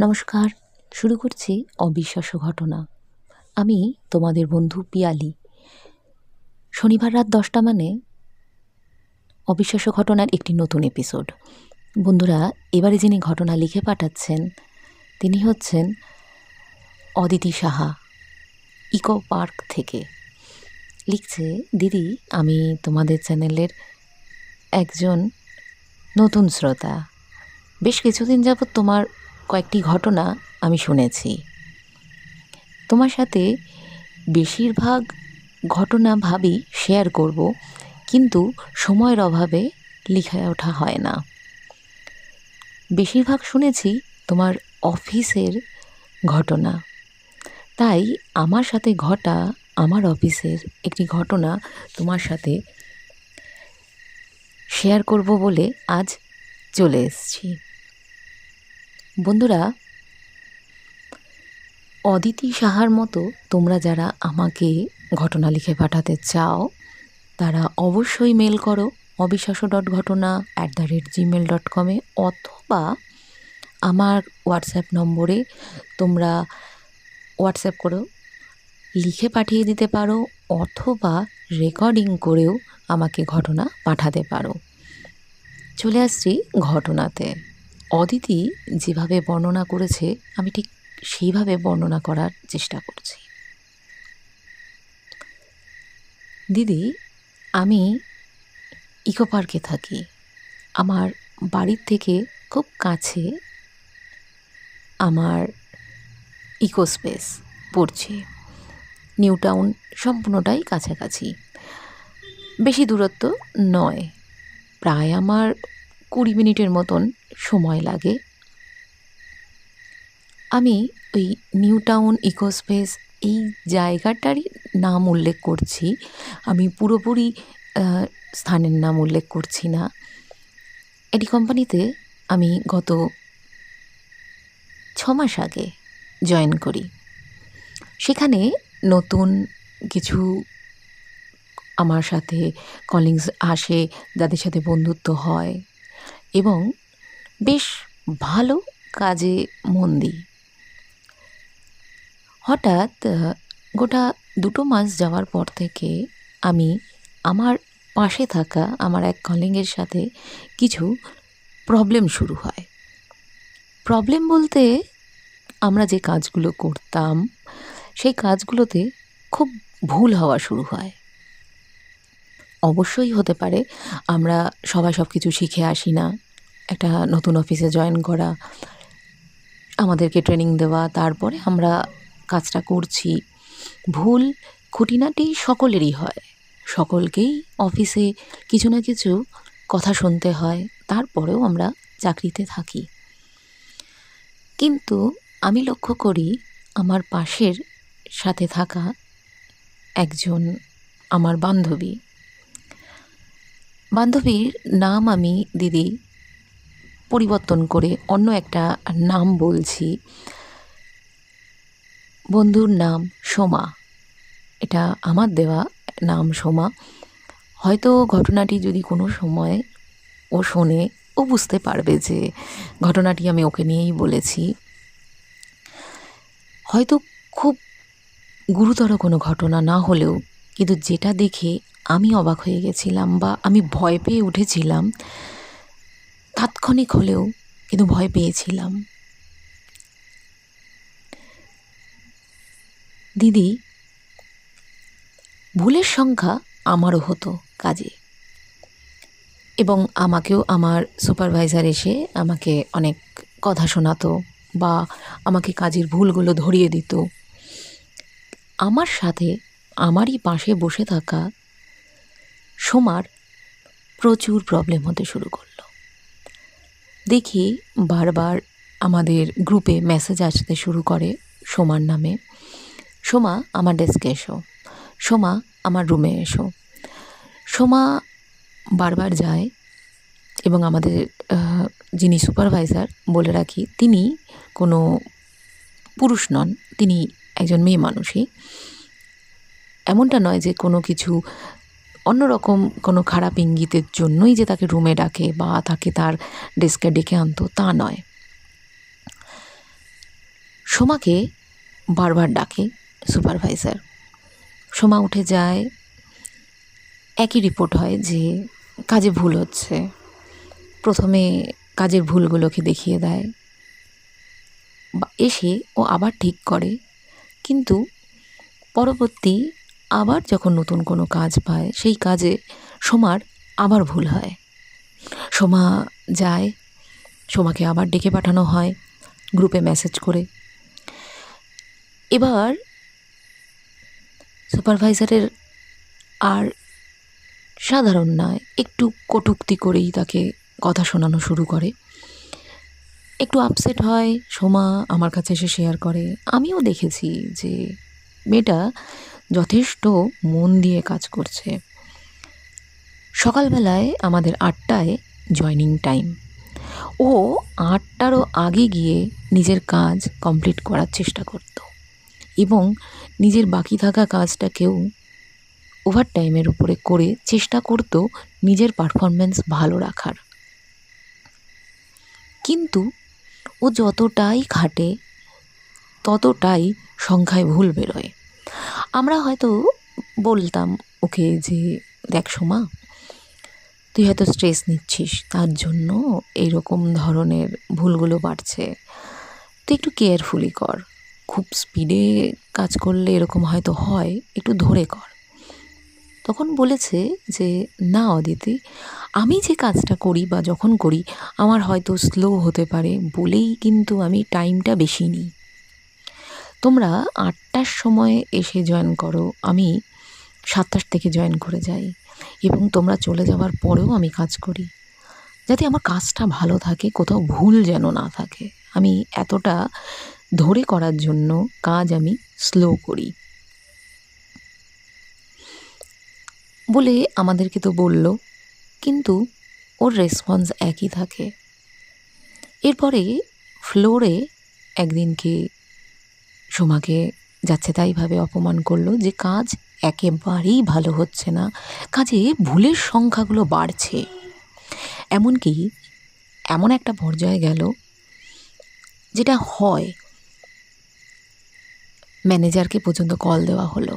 নমস্কার, শুরু করছি অবিশ্বাস্য ঘটনা। আমি তোমাদের বন্ধু পিয়ালি। শনিবার রাত দশটা মানে অবিশ্বাস্য ঘটনার একটি নতুন এপিসোড। বন্ধুরা, এবারে যিনি ঘটনা লিখে পাঠাচ্ছেন, তিনি হচ্ছেন অদিতি সাহা, ইকো পার্ক থেকে। লিখছে, দিদি, আমি তোমাদের চ্যানেলের একজন নতুন শ্রোতা। বেশ কিছুদিন যাবৎ তোমার কয়েকটি ঘটনা আমি শুনেছি। তোমার সাথে বেশিরভাগ ঘটনা ভাবি শেয়ার করব, কিন্তু সময়ের অভাবে লিখে ওঠা হয় না। বেশিরভাগ শুনেছি তোমার অফিসের ঘটনা। তাই আমার সাথে ঘটা আমার অফিসের একটি ঘটনা তোমার সাথে শেয়ার করব বলে আজ চলে এসেছি। বন্ধুরা, অদিতি সাহার মতো তোমরা যারা আমাকে ঘটনা লিখে পাঠাতে চাও, তারা অবশ্যই মেল করো অবিশ্বাস্য ডট ঘটনা at the rate gmail dot com অথবা আমার হোয়াটসঅ্যাপ নম্বরে তোমরা হোয়াটসঅ্যাপ করেও লিখে পাঠিয়ে দিতে পারো অথবা রেকর্ডিং করেও আমাকে ঘটনা পাঠাতে পারো। চলে আসছি ঘটনাতে। অদিতি যেভাবে বর্ণনা করেছে, আমি ঠিক সেইভাবে বর্ণনা করার চেষ্টা করছি। দিদি, আমি ইকো পার্কে থাকি। আমার বাড়ির থেকে খুব কাছে আমার ইকো স্পেস পড়ছে। নিউ টাউন সম্পূর্ণটাই কাছাকাছি। বেশি দূরত্ব নয়। প্রায় আমার কুড়ি মিনিটের মতন সময় লাগে। আমি ওই নিউ টাউন ইকোস্পেস এই জায়গাটারই নাম উল্লেখ করছি। আমি পুরোপুরি স্থানের নাম উল্লেখ করছি না। এটি কোম্পানিতে আমি গত ছ মাস আগে জয়েন করি। সেখানে নতুন কিছু আমার সাথে কলিংস আসে, যাদের সাথে বন্ধুত্ব হয় এবং বেশ ভালো কাজে মন দিই। হঠাৎ গোটা দুটো মাস যাওয়ার পর থেকে আমি আমার পাশে থাকা আমার এক কলিংয়ের সাথে কিছু প্রবলেম শুরু হয়। প্রবলেম বলতে আমরা যে কাজগুলো করতাম, সেই কাজগুলোতে খুব ভুল হওয়া শুরু হয়। অবশ্যই হতে পারে আমরা সবাই সব কিছু শিখে আসি না। একটা নতুন অফিসে জয়েন করা, আমাদেরকে ট্রেনিং দেওয়া, তারপরে আমরা কাজটা করছি। ভুল খুঁটিনাটি সকলেরই হয়। সকলকেই অফিসে কিছু না কিছু কথা শুনতে হয়, তারপরেও আমরা চাকরিতে থাকি। কিন্তু আমি লক্ষ্য করি, আমার পাশের সাথে থাকা একজন আমার বান্ধবী। বান্ধবীর নাম আমি দিদি পরিবর্তন করে অন্য একটা নাম বলছি। বন্ধুর নাম সোমা। এটা আমার দেওয়া নাম সোমা। হয়তো ঘটনাটি যদি কোনো সময় ও শোনে, ও বুঝতে পারবে যে ঘটনাটি আমি ওকে নিয়েই বলেছি। হয়তো খুব গুরুতর কোনো ঘটনা না হলেও, কিন্তু যেটা দেখে আমি অবাক হয়ে গেছিলাম বা আমি ভয় পেয়ে উঠেছিলাম তাৎক্ষণিক হলেও কিন্তু ভয় পেয়েছিলাম। দিদি, ভুলের সংখ্যা আমারও হতো কাজে। এবং আমাকেও আমার সুপারভাইজার এসে আমাকে অনেক কথা শোনাতো বা আমাকে কাজের ভুলগুলো ধরিয়ে দিত। আমার সাথে আমারই পাশে বসে থাকা সোমার প্রচুর প্রবলেম হতে শুরু করল। দেখি বারবার আমাদের গ্রুপে মেসেজ আসতে শুরু করে সোমার নামে। সোমা, আমার ডেস্কে এসো। সোমা, আমার রুমে এসো। সোমা বারবার যায় এবং আমাদের যিনি সুপারভাইজার বলে রাখি, তিনি কোনো পুরুষ নন, তিনি একজন মেয়ে মানুষই। এমনটা নয় যে কোনো কিছু অন্যরকম কোনো খারাপ ইঙ্গিতের জন্যই যে তাকে রুমে ডাকে বা তাকে তার ডেস্কে ডেকে আনতো, তা নয়। সোমাকে বারবার ডাকে সুপারভাইজার। সোমা উঠে যায়, একই রিপোর্ট হয় যে কাজে ভুল হচ্ছে। প্রথমে কাজের ভুলগুলোকে দেখিয়ে দেয়। এসে ও আবার ঠিক করে। কিন্তু পরবর্তী আবার যখন নতুন কোনো কাজ পায়, সেই কাজে সোমার আবার ভুল হয়। সোমা যায়, সোমাকে আবার ডেকে পাঠানো হয়, গ্রুপে মেসেজ করে। এবার সুপারভাইজারের আর সাধারণ নয় একটু কটূক্তি করেই তাকে কথা শোনানো শুরু করে। একটু আপসেট হয়, সোমা আমার কাছে এসে শেয়ার করে। আমিও দেখেছি যে মেয়েটা যথেষ্ট মন দিয়ে কাজ করছে। সকালবেলায় আমাদের আটটায় জয়নিং টাইম। ও আটটারও আগে গিয়ে নিজের কাজ কমপ্লিট করার চেষ্টা করত এবং নিজের বাকি থাকা কাজটাকেও ওভার টাইমের উপরে করে চেষ্টা করত নিজের পারফরমেন্স ভালো রাখার। কিন্তু ও যতটাই খাটে, ততটাই সংখ্যায় ভুল বেরোয়। আমরা হয়তো বলতাম, ওকে যে, দেখ সোমা, তুই হয়তো স্ট্রেস নিচ্ছিস, তার জন্য এইরকম ধরনের ভুলগুলো বাড়ছে। তুই একটু কেয়ারফুলি কর। খুব স্পিডে কাজ করলে এরকম হয়তো হয়, একটু ধরে কর। তখন বলেছে যে, না অদিতি, আমি যে কাজটা করি বা যখন করি, আমার হয়তো স্লো হতে পারে, বলেই কিন্তু আমি টাইমটা বেশি নিই। তোমরা আটটার সময় এসে জয়েন করো, আমি সাতটার থেকে জয়েন করে যাই। এবং তোমরা চলে যাওয়ার পরেও আমি কাজ করি। যাতে আমার কাজটা ভালো থাকে, কোথাও ভুল যেন না থাকে। আমি এতটা ধরে করার জন্য কাজ আমি স্লো করি। বলে আমাদেরকে তো বলল, কিন্তু ওর রেসপন্স একই থাকে। এরপরে ফ্লোরে একদিনকে সোমাকে যাচ্ছে তাইভাবে অপমান করল যে কাজ একেবারেই ভালো হচ্ছে না। কাজে ভুলের সংখ্যাগুলো বাড়ছে। এমনকি এমন একটা পর্যায়ে গেল যেটা হয়। ম্যানেজারকে পর্যন্ত কল দেওয়া হলো।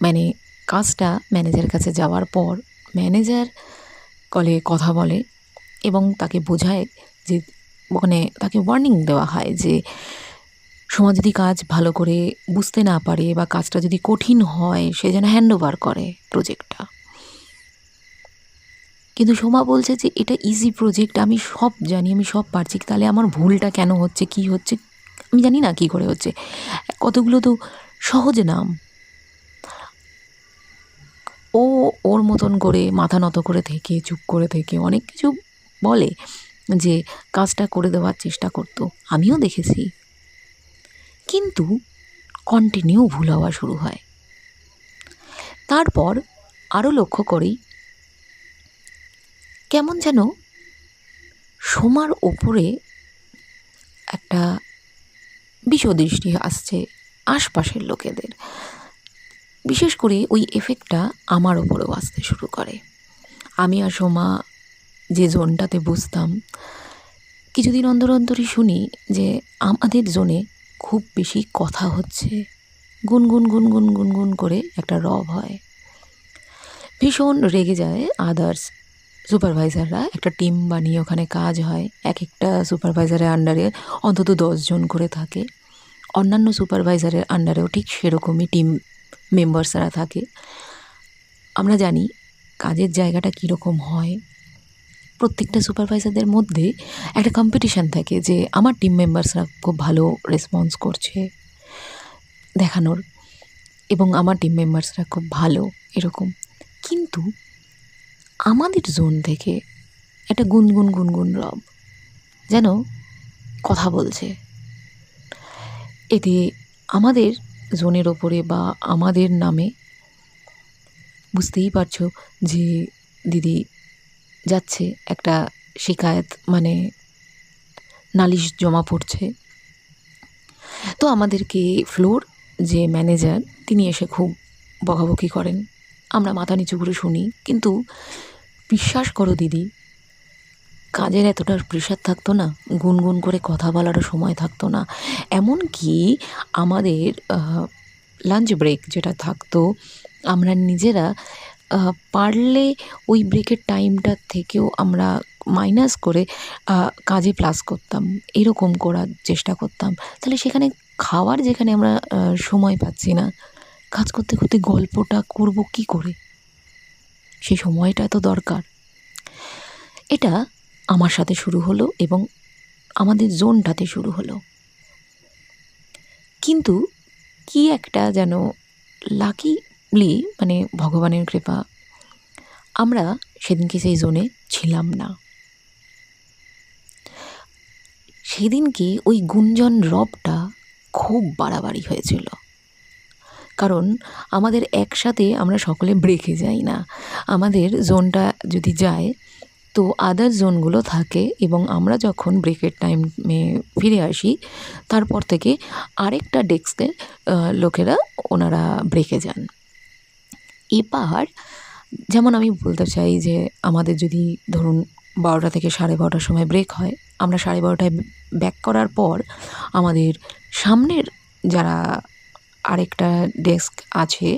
মানে কাজটা ম্যানেজারের কাছে যাওয়ার পর ম্যানেজার কলে কথা বলে এবং তাকে বোঝায় যে ওখানে তাকে ওয়ার্নিং দেওয়া হয় যে সোমা যদি কাজ ভালো করে বুঝতে না পারে বা কাজটা যদি কঠিন হয়, সে যেন হ্যান্ড ওভার করে প্রজেক্টটা কিন্তু সোমা বলছে যে, এটা ইজি প্রজেক্ট আমি সব জানি, আমি সব পারছি, তাহলে আমার ভুলটা কেন হচ্ছে, কি হচ্ছে, আমি জানি না কি করে হচ্ছে। কতগুলো তো সহজ নাম। ও ওর মতন করে মাথা নত করে থেকে, চুপ করে থেকে অনেক কিছু বলে যে, কাজটা করে দেওয়ার চেষ্টা করতো। আমিও দেখেছি। কিন্তু কন্টিনিউ ভুল হওয়া শুরু হয়। তারপর আরও লক্ষ্য করি, কেমন যেন সোমার ওপরে একটা বিষদৃষ্টি আসছে আশপাশের লোকেদের। বিশেষ করে ওই এফেক্টটা আমার ওপরেও আসতে শুরু করে। আমি আর সোমা যে জোনটাতে বুঝতাম কিছুদিন অন্তর অন্তরই শুনি যে আমাদের জোনে খুব বেশি কথা হচ্ছে। গুনগুন গুনগুন গুনগুন করে একটা রব হয়। ভীষণ রেগে যায় আদার্স সুপারভাইজাররা একটা টিম বানিয়ে ওখানে কাজ হয়। এক একটা সুপারভাইজারের আন্ডারে অন্তত দশজন করে থাকে। অন্যান্য সুপারভাইজারের আন্ডারেও ঠিক সেরকমই টিম মেম্বার্সরা থাকে। আমরা জানি কাজের জায়গাটা কীরকম হয়। প্রত্যেকটা সুপারভাইজারদের মধ্যে একটা কম্পিটিশান থাকে যে আমার টিম মেম্বার্সরা খুব ভালো রেসপন্স করছে দেখানোর এবং আমার টিম মেম্বার্সরা খুব ভালো এরকম। কিন্তু আমাদের জোন থেকে একটা গুনগুন গুনগুন রব যেন কথা বলছে। এতে আমাদের জোনের ওপরে বা আমাদের নামে বুঝতেই পারছ যে দিদি যাচ্ছে, একটা শিকায়ত মানে নালিশ জমা পড়ছে। তো আমাদেরকে ফ্লোর যে ম্যানেজার, তিনি এসে খুব বকাবকি করেন। আমরা মাথা নিচু করে শুনি, কিন্তু বিশ্বাস করো দিদি, কাজের এতটা প্রেশার থাকতো না, গুনগুন করে কথা বলারও সময় থাকতো না। এমনকি আমাদের লাঞ্চ ব্রেক যেটা থাকতো, আমরা নিজেরা পারলে ওই ব্রেকের টাইমটার থেকেও আমরা মাইনাস করে কাজে প্লাস করতাম। এরকম করার চেষ্টা করতাম। তাহলে সেখানে খাওয়ার যেখানে আমরা সময় পাচ্ছি না, কাজ করতে করতে গল্পটা করব কি করে? সেই সময়টা তো দরকার। এটা আমার সাথে শুরু হলো এবং আমাদের জোনটাতে শুরু হলো। কিন্তু কি একটা যেন লাকিলি মানে ভগবানের কৃপা, আমরা সেদিনকে সেই জোনে ছিলাম না। সেদিনকে ওই গুঞ্জন রবটা খুব বাড়াবাড়ি হয়েছিল। কারণ আমাদের একসাথে আমরা সকলে ব্রেকে যাই না। আমাদের জোনটা যদি যায়, তো আদার জোনগুলো থাকে এবং আমরা যখন ব্রেকের টাইমে ফিরে আসি, তারপর থেকে আরেকটা ডেস্কের লোকেরা ওনারা ব্রেকে যান। এবার, যেমন আমি বলতে চাই যে আমাদের যদি ধরুন বারোটা থেকে সাড়ে বারোটার সময় ব্রেক হয়, আমরা সাড়ে বারোটায় ব্যাক করার পর আমাদের সামনের যারা আরেকটা ডেস্ক আছে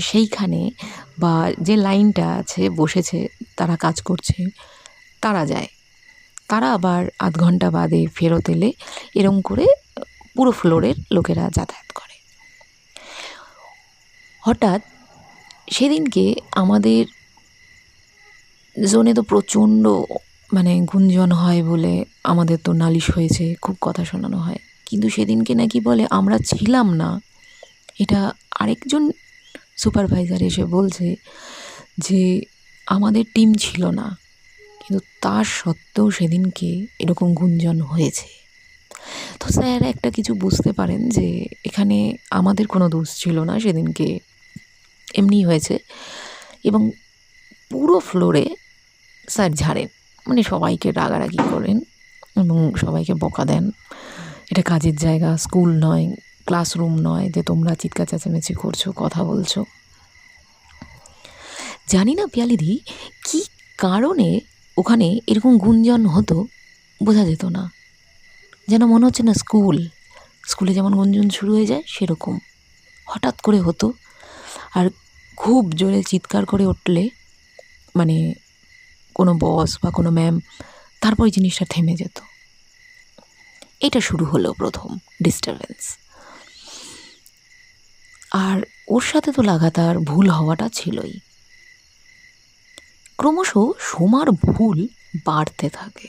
সেইখানে বা যে লাইনটা আছে, বসেছে, তারা কাজ করছে, তারা যায়। তারা আবার আধ ঘণ্টা বাদে ফেরত এলে এরম করে পুরো ফ্লোরের লোকেরা যাতায়াত করে। হঠাৎ সেদিনকে আমাদের জোনে তো প্রচণ্ড মানে গুঞ্জন হয় বলে আমাদের তো নালিশ হয়েছে, খুব কথা শোনানো হয়। কিন্তু সেদিনকে নাকি বলে, আমরা ছিলাম না। এটা আরেকজন সুপারভাইজার এসে বলছে যে, আমাদের টিম ছিল না। কিন্তু তার সত্ত্বেও সেদিনকে এরকম গুঞ্জন হয়েছে। তো স্যার একটা কিছু বুঝতে পারেন যে, এখানে আমাদের কোনো দোষ ছিল না সেদিনকে। এমনি হয়েছে। এবং পুরো ফ্লোরে স্যার ঝাড়েন। মানে সবাইকে রাগারাগি করেন এবং সবাইকে বকা দেন। এটা কাজের জায়গা স্কুল নয় ক্লাসরুম নয় যে তোমরা চিৎকার চেঁচামেচি করছ, কথা বলছো। জানি না পিয়ালিদি কি কারণে ওখানে এরকম গুঞ্জন হতো বোঝা যেত না। যেন মনে হচ্ছে না স্কুল স্কুলে যেমন গুঞ্জন শুরু হয়ে যায় সেরকম। হঠাৎ করে হতো। আর খুব জোরে চিৎকার করে উঠলে মানে কোনো বস বা কোনো ম্যাম তারপর জিনিসটা থেমে যেত। এটা শুরু হলো প্রথম ডিস্টারবেন্স আর ওর সাথে তো লাগাতার ভুল হওয়াটা ছিলই। ক্রমশ সোমার ভুল বাড়তে থাকে।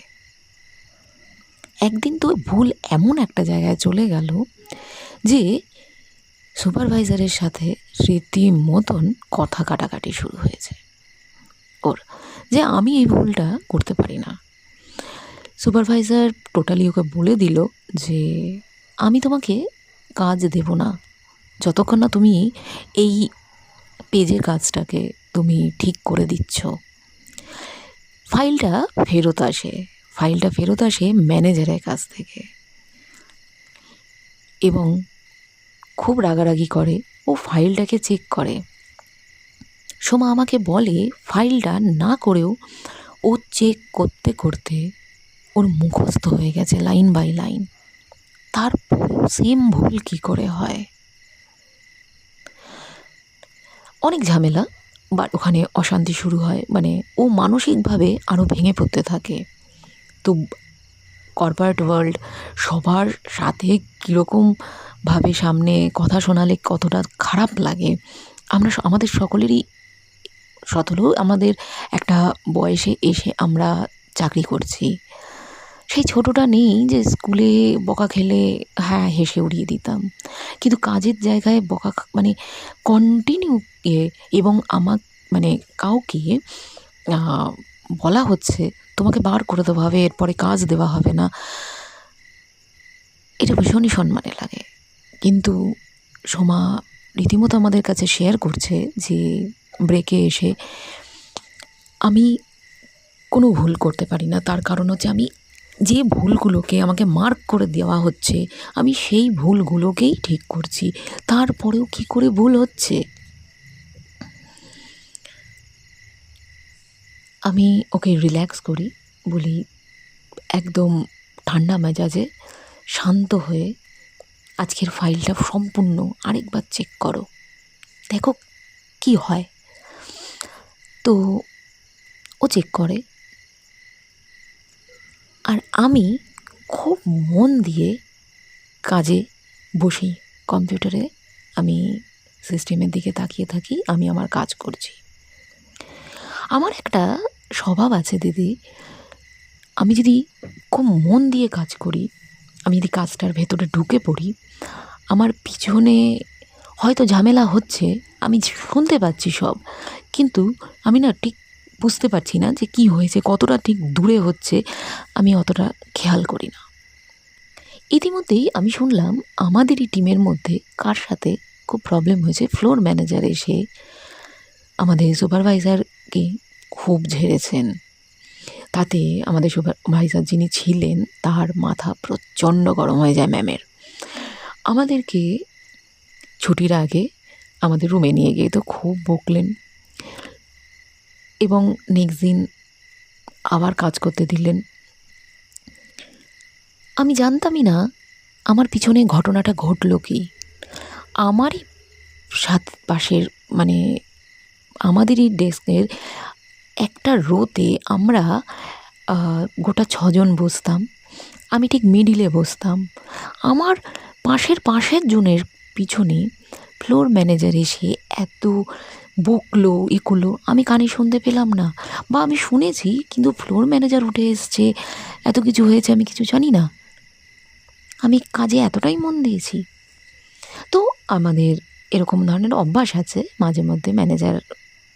একদিন তো ভুল এমন একটা জায়গায় চলে গেল যে সুপারভাইজারের সাথে রীতি মতন কথা কাটাকাটি শুরু হয়েছে। ওর, যে আমি এই ভুলটা করতে পারি না। সুপারভাইজার টোটালি ওকে বলে দিল যে, আমি তোমাকে কাজ দেব না। যতক্ষণ না তুমি এই পেজের কাজটাকে তুমি ঠিক করে দিচ্ছ। ফাইলটা ফেরত আসে, ফাইলটা ফেরত আসে ম্যানেজারের কাছ থেকে। এবং খুব রাগারাগি করে ও ফাইলটাকে চেক করে। সোমা আমাকে বলে, ফাইলটা না করেও ও চেক করতে করতে ওর মুখস্থ হয়ে গেছে লাইন বাই লাইন। তারপরও সেম ভুল কি করে হয়? অনেক ঝামেলা, বাট ওখানে অশান্তি শুরু হয়। মানে ও মানসিকভাবে আরও ভেঙে পড়তে থাকে। তো কর্পোরেট ওয়ার্ল্ড সবার সাথে কীরকমভাবে সামনে কথা শোনালে কতটা খারাপ লাগে, আমরা আমাদের সকলেরই সতলেও আমাদের একটা বয়সে এসে আমরা চাকরি করছি। সেই ছোটোটা নেই যে স্কুলে বকা খেলে হ্যাঁ হেসে উড়িয়ে দিতাম। কিন্তু কাজের জায়গায় বকা মানে কন্টিনিউ এবং আমার মানে কাউকে বলা হচ্ছে, তোমাকে বার করে দেওয়া হবে, এরপরে কাজ দেওয়া হবে না। এটা ভীষণই সম্মানে লাগে। কিন্তু সোমা রীতিমতো আমাদের কাছে শেয়ার করছে যে ব্রেকে এসে আমি কোনো ভুল করতে পারি না। তার কারণ হচ্ছে আমি যে ভুলগুলোকে আমাকে মার্ক করে দেওয়া হচ্ছে, আমি সেই ভুলগুলোকেই ঠিক করছি। তারপরেও কি করে ভুল হচ্ছে? আমি ওকে রিল্যাক্স করি, বলি একদম ঠান্ডা মেজাজে শান্ত হয়ে আজকের ফাইলটা সম্পূর্ণ আরেকবার চেক করো। দেখো কি হয়। তো ও চেক করে। আর আমি খুব মন দিয়ে কাজে বসি। কম্পিউটারে আমি সিস্টেমের দিকে তাকিয়ে থাকি, আমি আমার কাজ করছি। আমার একটা স্বভাব আছে, দিদি। আমি যদি খুব মন দিয়ে কাজ করি, আমি যদি কাজটার ভেতরে ঢুকে পড়ি, আমার পিছনে হয়তো ঝামেলা হচ্ছে, আমি শুনতে পাচ্ছি সব। কিন্তু আমি না ঠিক বুঝতে পারছি না যে কি হয়েছে, কতটা ঠিক দূরে হচ্ছে, আমি অতটা খেয়াল করি না। ইতিমধ্যেই আমি শুনলাম আমাদেরই টিমের মধ্যে কার সাথে খুব প্রবলেম হয়েছে। ফ্লোর ম্যানেজার এসে আমাদের সুপারভাইজারকে খুব ঝেড়েছেন। তাতে আমাদের সুপারভাইজার যিনি ছিলেন, তার মাথা প্রচণ্ড গরম হয়ে যায় ম্যামের। আমাদেরকে ছুটির আগে আমাদের রুমে নিয়ে গিয়ে তো খুব বকলেন। এবং নেক্সট দিন আবার কাজ করতে দিলেন। আমি জানতামই না আমার পিছনে ঘটনাটা ঘটলো কি। আমারই সাত, পাশের মানে আমাদেরই ডেস্কের একটা রোতে আমরা গোটা ছজন বসতাম। আমি ঠিক মিডিলে বসতাম। আমার পাশের পাশের জনের পিছনে ফ্লোর ম্যানেজার এসে এত বকলো এ করল। আমি কানে শুনতে পেলাম না। বা আমি শুনেছি, কিন্তু ফ্লোর ম্যানেজার উঠে এসছে। এত কিছু হয়েছে, আমি কিছু জানি না। আমি কাজে এতটাই মন দিয়েছি। তো আমাদের এরকম ধরনের অভ্যাস আছে, মাঝে মধ্যে ম্যানেজার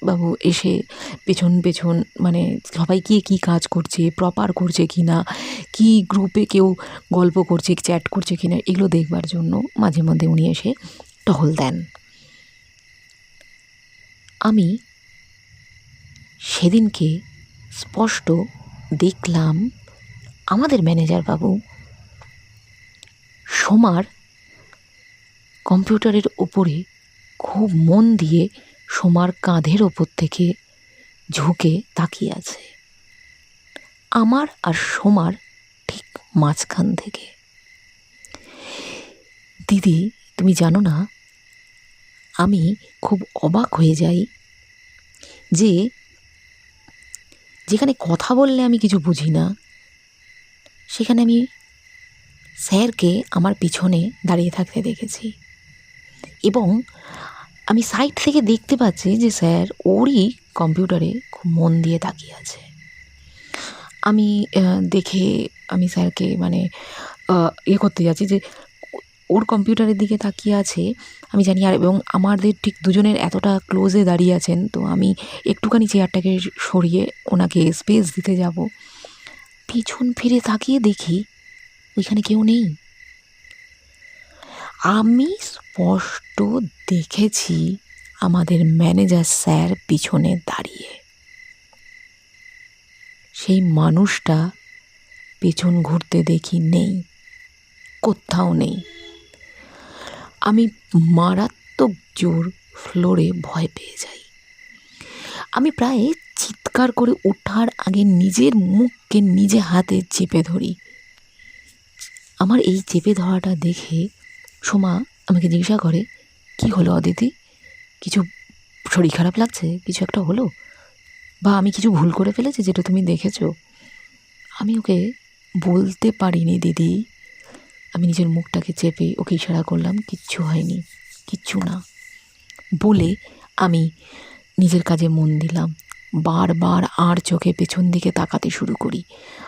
বাবু এসে পেছন পেছন মানে সবাই কে কী কাজ করছে প্রপার করছে কি না কী গ্রুপে কেউ গল্প করছে চ্যাট করছে কি না এগুলো দেখবার জন্য মাঝে মধ্যে উনি এসে টহল দেন। আমি সেদিনকে স্পষ্ট দেখলাম আমাদের ম্যানেজার বাবু সোমার কম্পিউটারের ওপরে খুব মন দিয়ে সোমার কাঁধের ওপর থেকে ঝুঁকে তাকিয়ে আছে। আমার আর সোমার ঠিক মাঝখান থেকে। দিদি, তুমি জানো না, আমি খুব অবাক হয়ে যাই যে যেখানে কথা বললে আমি কিছু বুঝি না, সেখানে আমি স্যারকে আমার পিছনে দাঁড়িয়ে থাকতে দেখেছি। এবং আমি সাইড থেকে দেখতে পাচ্ছি যে স্যার ওরই কম্পিউটারে খুব মন দিয়ে তাকিয়ে আছে। আমি দেখে আমি স্যারকে মানে ইয়ে করতে যাচ্ছি যে ওর কম্পিউটারের দিকে তাকিয়ে আছে। আমি জানি আর, এবং আমাদের ঠিক দুজনের এতটা ক্লোজে দাঁড়িয়ে আছেন, তো আমি একটুখানি চেয়ারটাকে সরিয়ে ওনাকে স্পেস দিতে যাব। পিছন ফিরে তাকিয়ে দেখি ওইখানে কেউ নেই। আমি স্পষ্ট দেখেছি আমাদের ম্যানেজার স্যার পিছনে দাঁড়িয়ে। সেই মানুষটা পেছন ঘুরতে দেখি নেই, কোথাও নেই। আমি মারাত্মক জোর ফ্লোরে ভয় পেয়ে যাই। আমি প্রায় চিৎকার করে ওঠার আগে নিজের মুখকে নিজে হাতে চেপে ধরি। আমার এই চেপে ধরাটা দেখে সোমা আমাকে জিজ্ঞাসা করে, কি হলো অদিতি? কিছু শরীর খারাপ লাগছে? কিছু একটা হলো? বা আমি কিছু ভুল করে ফেলেছি যেটা তুমি দেখেছ? আমি ওকে, বলতে পারিনি দিদি। আমি নিজের মুখটাকে চেপে ওকে ইশারা করলাম, কিচ্ছু হয়নি, কিচ্ছু না। বলে আমি নিজের কাজে মন দিলাম। বারবার আর চোখে পেছন দিকে তাকাতে শুরু করি।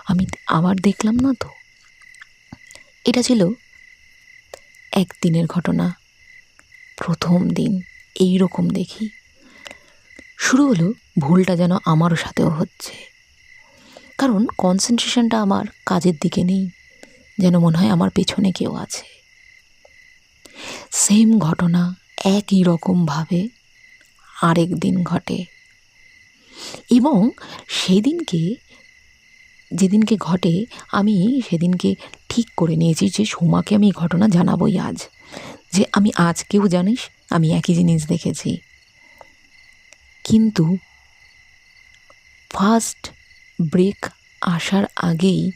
আমি আবার দেখলাম না তো? এটা ছিল একদিনের ঘটনা। প্রথম দিন এই রকম দেখি। শুরু হলো ভুলটা যেন আমারও সাথেও হচ্ছে। কারণ কনসেন্ট্রেশনটা আমার কাজের দিকে নেই, যেন মনে হয় আমার পেছনে কেউ আছে। সেম ঘটনা একই রকমভাবে আরেক দিন ঘটে। এবং সেদিনকে যেদিনকে ঘটে, আমি সেদিনকে ঠিক করে নিয়েছি যে সোমাকে আমি ঘটনা জানাবই আজ। যে আমি আজকেও জানিস, আমি একই জিনিস দেখেছি। কিন্তু ফার্স্ট ব্রেক আসার আগেই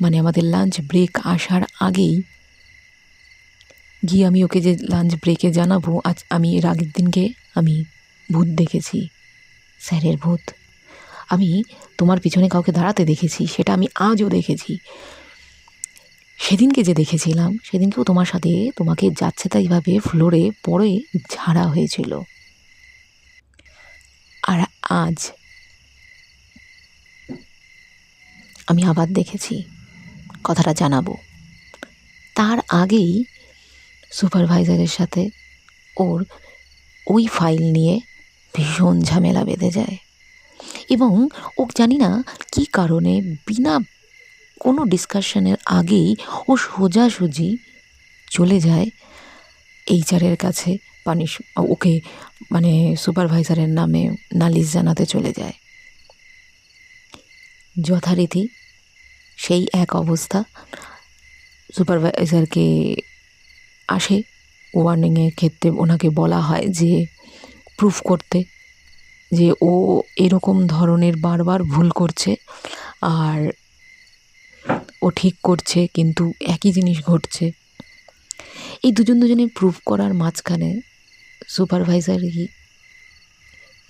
মানে আমাদের লাঞ্চ ব্রেক আসার আগেই, গিয়ে আমি ওকে যে লাঞ্চ ব্রেকে জানাব, আজ আমি এর আগের দিনকে আমি ভূত দেখেছি। স্যারের ভূত। আমি তোমার পিছনে কাউকে দাঁড়াতে দেখেছি, সেটা আমি আজও দেখেছি। সেদিনকে যে দেখেছিলাম সেদিনকেও তোমার সাথে তোমাকে যাচ্ছে তাইভাবে ফ্লোরে পড়ে ঝাড়া হয়েছিল। আর আজ আমি আবার দেখেছি, কথাটা জানাব। তার আগেই সুপারভাইজারের সাথে ওর ওই ফাইল নিয়ে ভীষণ ঝামেলা বেঁধে যায়। এবং ও জানি না কী কারণে বিনা কোনো ডিসকাশনের আগেই ও সোজাসুজি চলে যায় এইচআরের কাছে পানিশ ওকে মানে সুপারভাইজারের নামে নালিশ জানাতে চলে যায়। যথারীতি সেই এক অবস্থা সুপারভাইজারকে আসে। ওয়ার্নিংয়ের ক্ষেত্রে ওনাকে বলা হয় যে প্রুফ করতে। যে ও এরকম ধরনের বারবার ভুল করছে আর ও ঠিক করছে, কিন্তু একই জিনিস ঘটছে। এই দুজন দুজনের প্রুফ করার মাঝখানে সুপারভাইজারই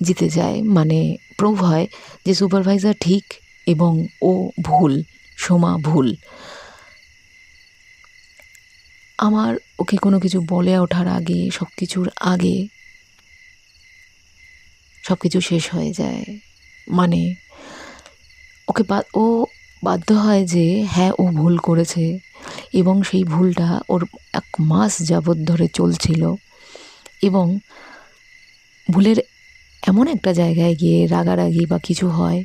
জিতে যায় মানে প্রুভ হয় যে সুপারভাইজার ঠিক এবং ও ভুল, সোমা ভুল। আমার ওকে কোনো কিছু বলে ওঠার আগে সব কিছুর আগে সব কিছু শেষ হয়ে যায়। মানে ওকে ও বাধ্য হয় যে হ্যাঁ ও ভুল করেছে এবং সেই ভুলটা ওর এক মাস যাবৎ ধরে চলছিল এবং ভুলের এমন একটা জায়গায় গিয়ে রাগারাগি বা কিছু হয়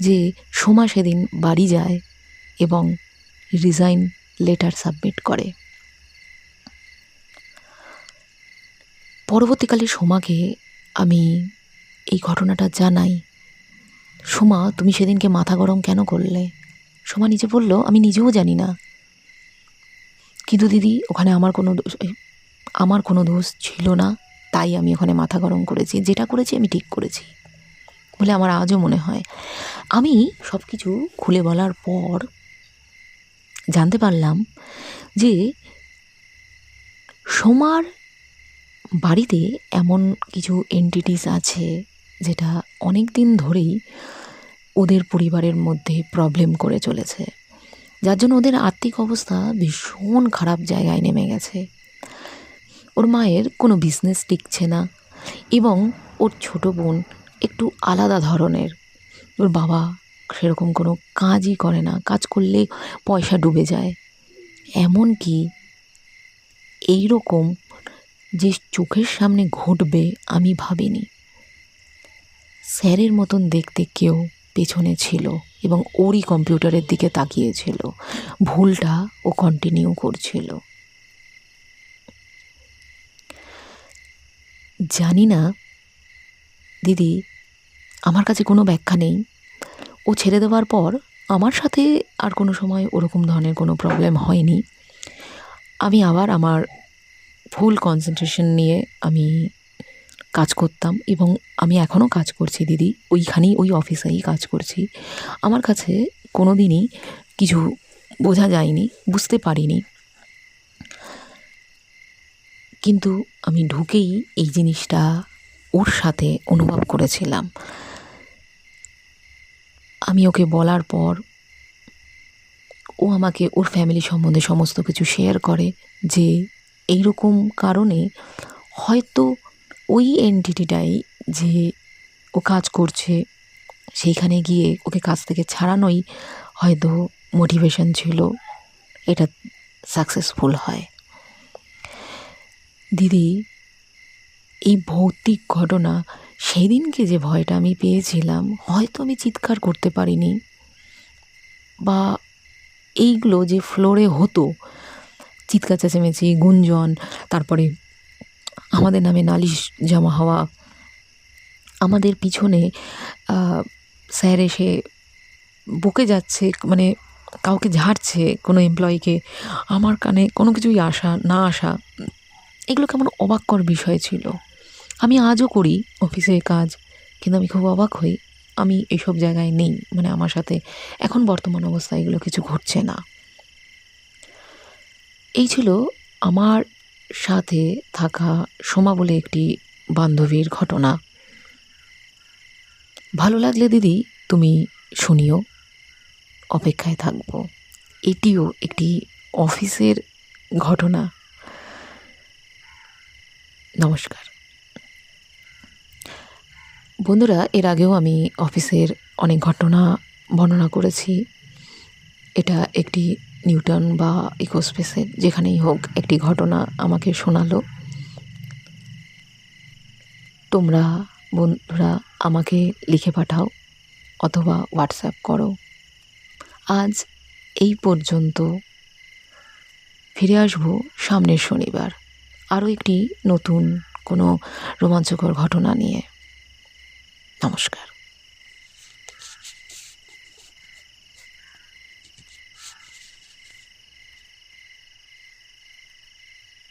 যে, সোমা সেদিন বাড়ি যায় এবং রিজাইন লেটার সাবমিট করে। পরবর্তীকালে সোমাকে আমি এই ঘটনাটা জানাই। সোমা, তুমি সেদিনকে মাথা গরম কেন করলে? সোমা নিজে বলল, আমি নিজেও জানি না। কিন্তু দিদি, ওখানে আমার কোনো আমার কোনো দোষ ছিল না। তাই আমি ওখানে মাথা গরম করেছি। যেটা করেছি, আমি ঠিক করেছি। বলে আমার আজও মনে হয়। আমি সব কিছু খুলে বলার পর জানতে পারলাম যে সোমার বাড়িতে এমন কিছু এন্টিটিস আছে। যেটা অনেক দিন ধরেই ওদের পরিবারের মধ্যে প্রবলেম করে চলেছে। যার জন্য ওদের আর্থিক অবস্থা ভীষণ খারাপ জায়গায় নেমে গেছে। ওর মায়ের কোনো বিজনেস টিকছে না এবং ওর ছোট বোন একটু আলাদা ধরনের। ওর বাবা সেরকম কোনো কাজই করে না, কাজ করলে পয়সা ডুবে যায়। এমন কি এই রকম যে চোখের সামনে ঘটবে আমি ভাবিনি। স্যারের মতন দেখতে কেউ পেছনে ছিল এবং ওরই কম্পিউটারের দিকে তাকিয়েছিল। ভুলটা ও কন্টিনিউ করছিল। জানি না, দিদি, আমার কাছে কোনো ব্যাখ্যা নেই। ও ছেড়ে দেওয়ার পর আমার সাথে আর কোনো সময় ওরকম ধরনের কোনো প্রবলেম হয়নি। আমি আবার আমার ফুল কনসেন্ট্রেশন নিয়ে আমি কাজ করতাম এবং আমি এখনও কাজ করছি, দিদি। ওইখানেই, ওই অফিসেই কাজ করছি। আমার কাছে কোনো দিনই কিছু বোঝা যায়নি, বুঝতে পারিনি। কিন্তু আমি ঢুকেই এই জিনিসটা ওর সাথে অনুভব করেছিলাম। আমি ওকে বলার পর ও আমাকে ওর ফ্যামিলি সম্বন্ধে সমস্ত কিছু শেয়ার করে যে, এইরকম কারণে হয়তো ওই এন্টিটিটাই যে ও কাজ করছে, সেইখানে গিয়ে ওকে কাজ থেকে ছাড়ানোই হয়তো মোটিভেশন ছিল, এটা সাকসেসফুল হয়। দিদি, এই ভৌতিক ঘটনা সেদিনকে যে ভয়টা আমি পেয়েছিলাম, হয়তো আমি চিৎকার করতে পারিনি। বা এইগুলো যে ফ্লোরে হতো, চিৎকার চেঁচামেচি, গুঞ্জন, তারপরে আমাদের নামে নালিশ জমা হওয়া, আমাদের পিছনে স্যার এসে বকে যাচ্ছে মানে কাউকে ঝাড়ছে কোনো এমপ্লয়িকে, আমার কানে কোনো কিছুই আসা, না আসা, এগুলো কেমন অবাককর বিষয় ছিল। আমি আজও করি অফিসে কাজ, কিন্তু আমি খুব অবাক হই, আমি এইসব জায়গায় নেই মানে আমার সাথে এখন বর্তমান অবস্থায় এগুলো কিছু ঘটছে না। এই ছিল আমার সাথে থাকা সোমা বলে একটি বান্ধবীর ঘটনা। ভালো লাগলে দিদি, তুমি শুনিও। অপেক্ষায় থাকব। এটিও একটি অফিসের ঘটনা। নমস্কার। বন্ধুরা, এর আগেও আমি অফিসের অনেক ঘটনা বর্ণনা করেছি। এটা একটি নিউটন বা ইকোস্পেসের যেখানেই হোক একটি ঘটনা আমাকে শোনালো। তোমরা বন্ধুরা আমাকে লিখে পাঠাও অথবা হোয়াটসঅ্যাপ করো। আজ এই পর্যন্ত। ফিরে আসব সামনের শনিবার। আরও একটি নতুন কোনো রোমাঞ্চকর ঘটনা নিয়ে। নমস্কার।